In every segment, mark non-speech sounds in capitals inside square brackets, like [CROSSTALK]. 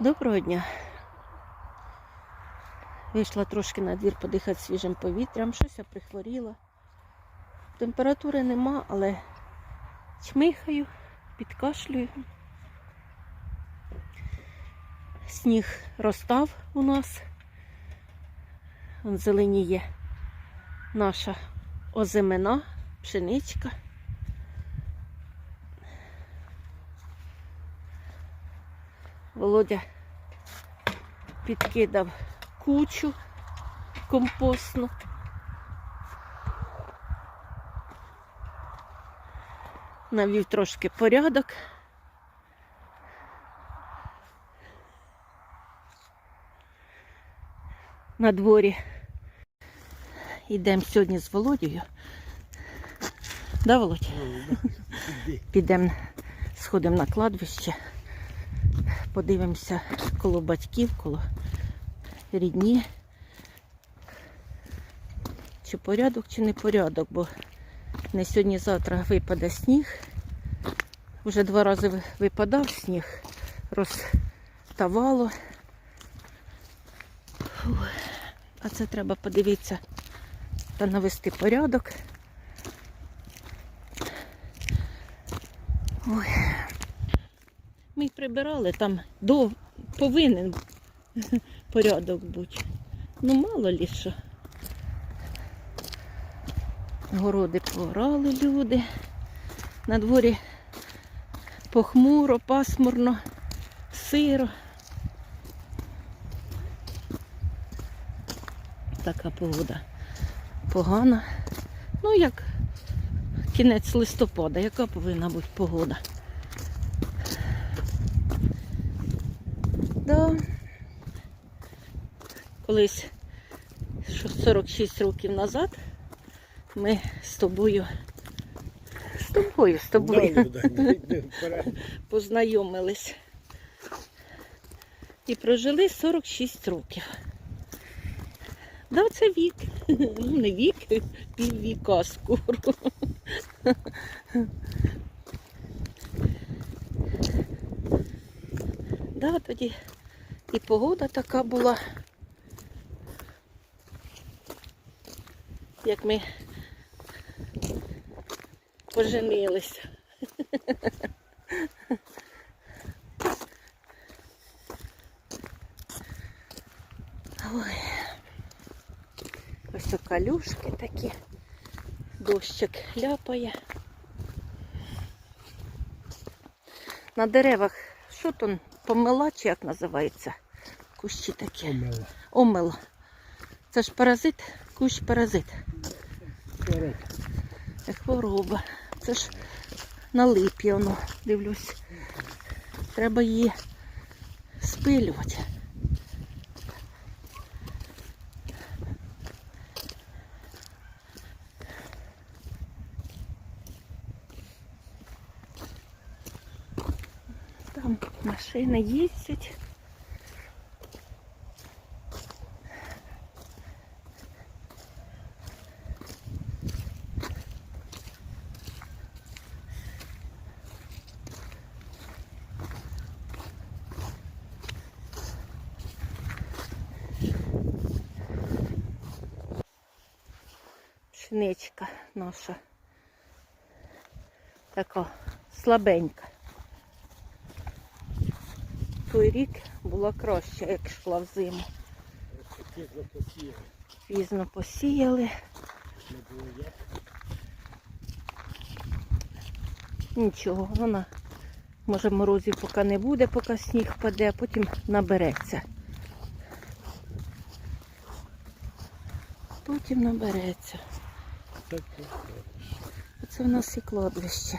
Доброго дня. Вийшла трошки на двір подихати свіжим повітрям, щось я прихворіла. Температури нема, але чмихаю, підкашлюю. Сніг розстав у нас. Зеленіє наша озимина, пшеничка. Володя підкидав кучу компостну. Навів трошки порядок. На дворі йдемо сьогодні з Володією. Да, Володь? Підемо, сходимо на кладбище, подивимося коло батьків, коло рідні. Чи порядок, чи не порядок, бо не сьогодні-завтра випаде сніг. Вже два рази випадав сніг, розставало. Фу. А це треба подивитися та навести порядок. Ой. Ми прибирали там до повинен [LAUGHS] порядок бути. Ну, мало лі що. Городи порали люди. На дворі похмуро, пасмурно, сиро. Така погода погана. Ну, як кінець листопада, яка повинна бути погода? Да. Колись 46 років назад ми з тобою, з тобою, з тобою [LAUGHS] познайомились. І прожили 46 років. Да, це вік. [LAUGHS] Ну, не вік, піввіка скоро. [LAUGHS] Да, тоді і погода така була. Як ми поженилися. Ой. Ось калюшки такі. Дощик ляпає. На деревах, що то помила, чи як називається? Кущі такі. Омела. Омел. Це ж паразит, кущ паразит. Хвороба. Це ж на липі воно, дивлюсь. Треба її спилювати. Там машини їздять. Пшеничка наша. Така слабенька. Той рік була краще, як йшла в зиму. Пізно посіяли. Не було. Нічого, вона може морозів поки не буде, поки сніг паде, а потім набереться. Потім набереться. Оце в нас і кладбище.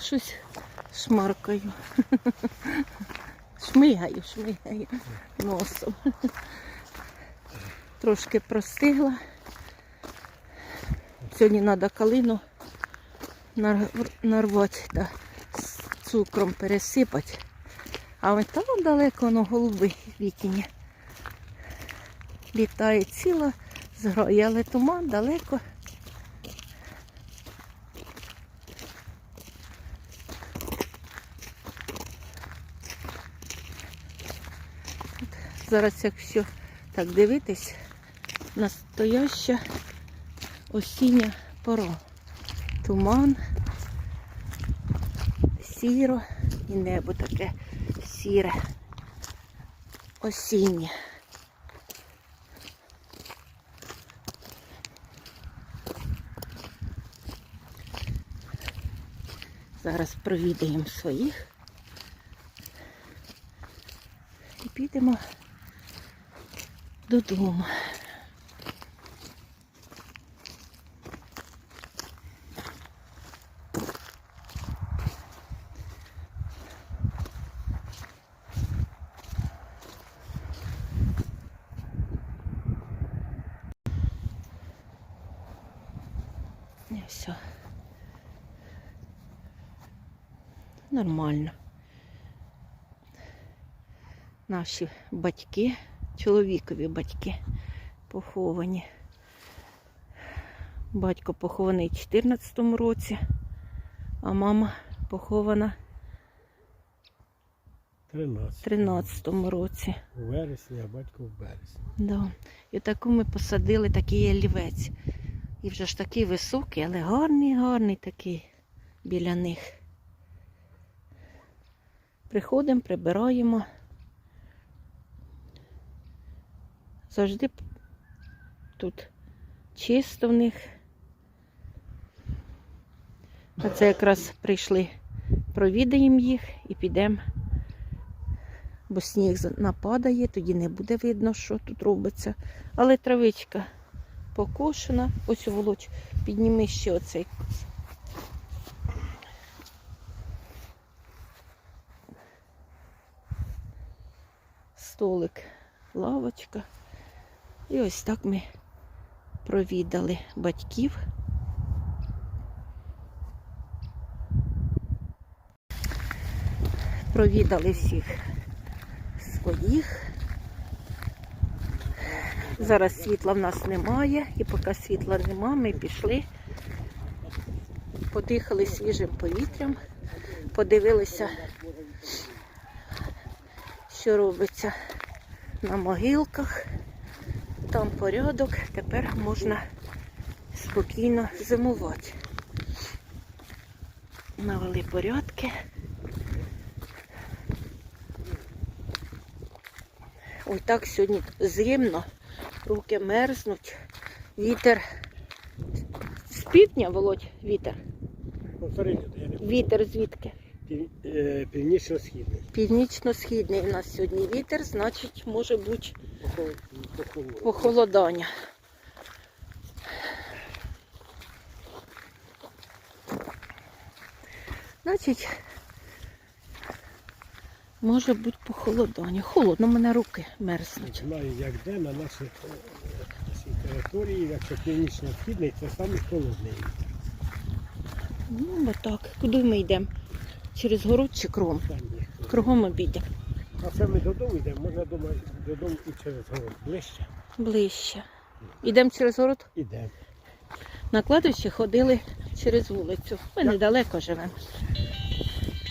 Щось шмаркаю. Шмигаю, шмигаю носом. Трошки простигла. Сьогодні треба калину нар- нарвати та з цукром пересипати. А ось там далеко воно голуби вікіні. Літає ціла зграя, але туман далеко. Зараз, якщо так дивитись, настояща осіння пора. Туман, сіро і небо таке сіре, осіннє. Зараз провідаємо своїх і підемо додому. І все. Нормально. Наші батьки, чоловікові батьки поховані. Батько похований в 14 році, а мама похована 13. в 13 році. У вересні, а батько в березні. Да. І таку ми посадили такий ялівець. І вже ж такий високий, але гарний, гарний такий біля них. Приходимо, прибираємо. Завжди тут чисто в них. А це якраз прийшли, провідаємо їх і підемо. Бо сніг нападає, тоді не буде видно, що тут робиться. Але травичка покошена. Ось волоч, підніми ще оцей. Столик, лавочка. І ось так ми провідали батьків. Провідали всіх своїх. Зараз світла в нас немає, і поки світла нема, ми пішли, подихали свіжим повітрям, подивилися, що робиться на могилках. Там порядок, тепер можна спокійно зимувати. Навели порядки. Ой, так сьогодні зимно, руки мерзнуть, вітер. З півдня, Володь, вітер. Не Вітер звідки? Е, Північно-східний. Північно-східний у нас сьогодні вітер, значить може бути. Похолодання. Значить, може бути похолодання. Холодно, у мене руки мерзнуть. Знаю, як де на нашій, е, території, якщо північно-східний, це самий холодний. Ну, бо так. Куди ми йдемо? Через город чи кром? Кругом обійдемо. А це ми додому йдемо, можна дома, додому і через город ближче. Ближче. Йдемо через город. Ідемо. На кладовище ходили через вулицю. Ми Я- недалеко живемо.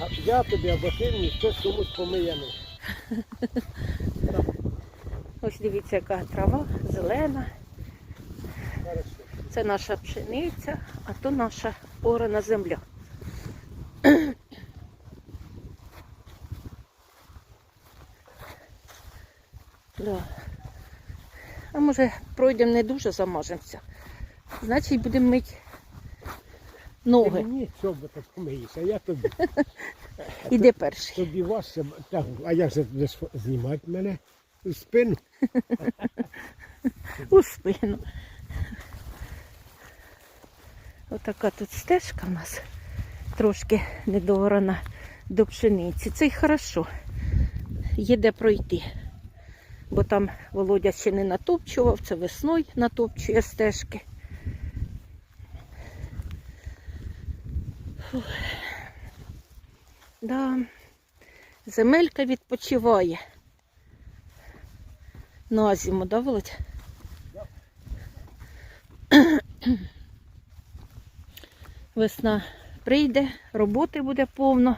А я тобі або ти мені хтось комусь помиє. [LAUGHS] Ось дивіться, яка трава зелена. Хорошо. Це наша пшениця, а то наша орана земля. Да. А може пройдемо не дуже замажемося. Значить будемо мити Ти ноги. мені чобота помиєшся, я тобі. [LAUGHS] Іди перший. Тобі важче, так, а як же будеш знімати мене у спину? [LAUGHS] у спину. Отака тут стежка в нас трошки недоорана до пшениці. Це й хорошо. Є де пройти. Бо там Володя ще не натопчував, це весною натопчує стежки. Да. Земелька відпочиває. На зиму, да, Володь? [CLEARS THROAT] Весна прийде, роботи буде повно.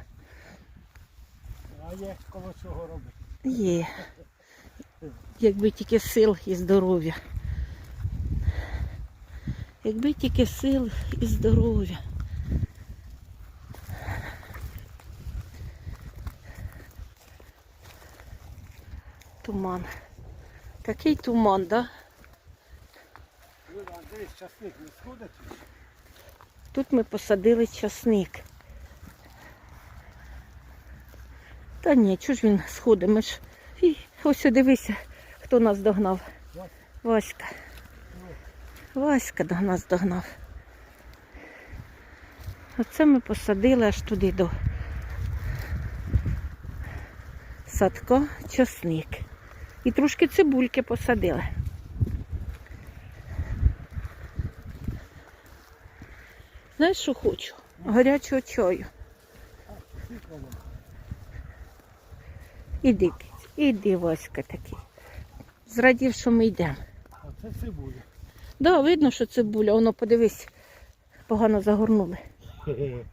А є коло чого робити. Є. Якби тільки сил і здоров'я. Якби тільки сил і здоров'я. Туман. Такий туман, да? Десь часник не сходить. Тут ми посадили часник. Та ні, чого ж він сходить? Ми ж... І, ось дивися, хто нас догнав. Васька. Васька. До нас догнав. Оце ми посадили аж туди до садка часник. І трошки цибульки посадили. Знаєш, що хочу? Гарячого чаю. Іди, іди, Васька такий. Зрадів, що ми йдемо. А це цибуля. Да, видно, що цибуля, воно подивись, погано загорнули. [LAUGHS]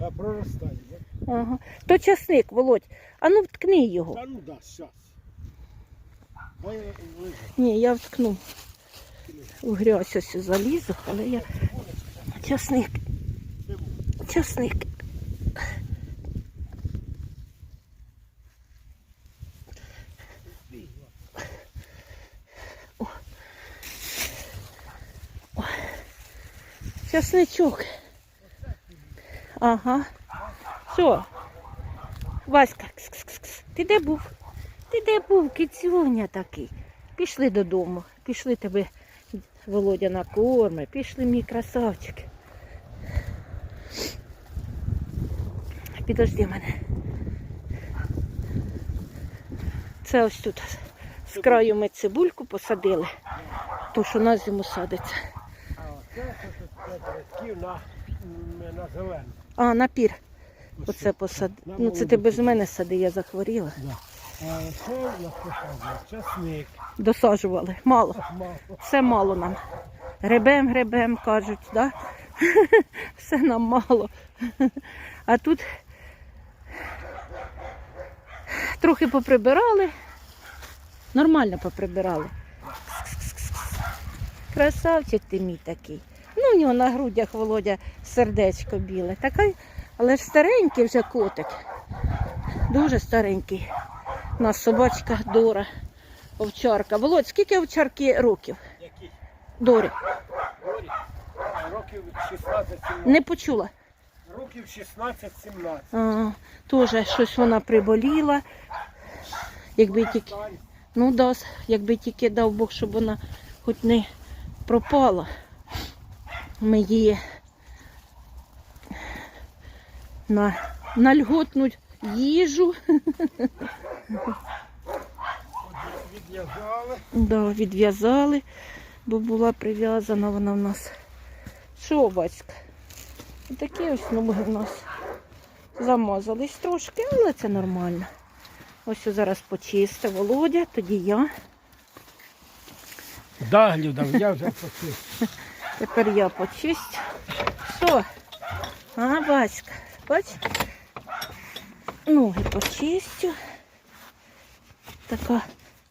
А проростає, да? Ага. То часник, Володь, а ну вткни його. Та ну да, щас. Дай. Ні, я вткну. У грязь ось залізу, але я. Часник, часник. Часничок. Ага. Все. Васька, кс-кс-кс. ти де був? Ти де був, кицюня такий? Пішли додому, пішли тебе Володя накорми, пішли мій красавчик. Підожди мене. Це ось тут з краю ми цибульку посадили, то що на зиму садиться. А оце це тут п'ять рядків на, на зелену. А, напір. Ось Оце це. посад. На Ну це ти без мене сади, я захворіла. Да. А це у нас посаджено часник. Досаджували. Мало. Мало. Все мало нам. Гребем, гребем, кажуть, да? [LAUGHS] Все нам мало. А тут трохи поприбирали. Нормально поприбирали. Красавчик ти мій такий. Ну, у нього на грудях Володя сердечко біле. Такий, але ж старенький вже котик. Дуже старенький. У нас собачка Дора, овчарка. Володь, скільки овчарки років? Які? Дорі? Горі? Років 16-17. Не почула. Років 16-17. А, Теж щось вона приболіла. Якби тільки, ну да, якби тільки дав Бог, щоб вона хоч не пропала. Ми її на, на льготну їжу Відв'язали. да, відв'язали, бо була прив'язана вона в нас. Що, батька? Такі ось ноги в нас замазались трошки, але це нормально. Ось зараз почисти Володя, тоді я. Да, Люда, я вже почув. [LAUGHS] Тепер я почистю. Що? А, Васька, бач? Ноги почистю. Така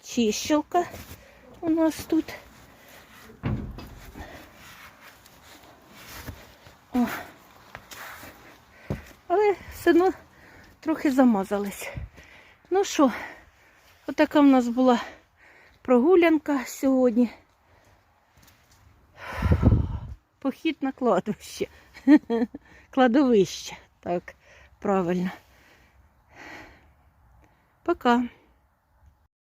чищалка у нас тут. О. Але все одно трохи замазались. Ну що, отака в нас була прогулянка сьогодні. Похід на кладовище. [LAUGHS] Кладовище, так, правильно. Пока.